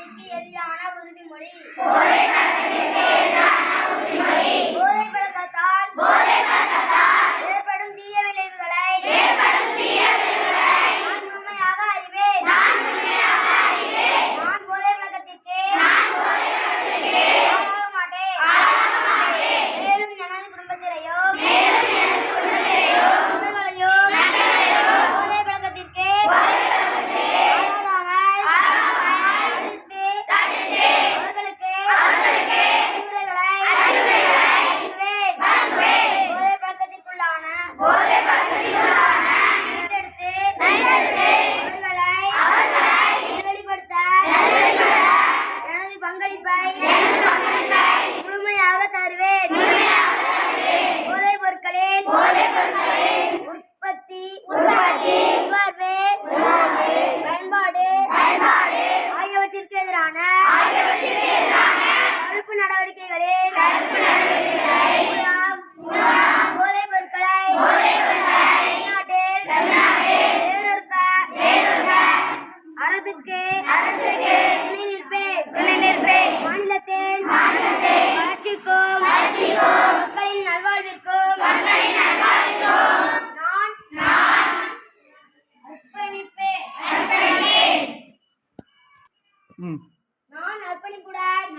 பழக்கத்திற்கு எதிரான உறுதிமொழி முழுமையாக தருவேன். போதைப் பொருட்களின் உற்பத்தி நுகர்வு பயன்பாடு ஆகியவற்றிற்கு எதிரான தடுப்பு நடவடிக்கைகளில் அரசுக்கு துணை நிற்பேன் மாநிலத்தின் வளர்ச்சிக்கும் மக்களின் நல்வாழ்விற்கும் நான் அர்ப்பணிப்பேன். ம். நான் அர்ப்பணிப்புடன்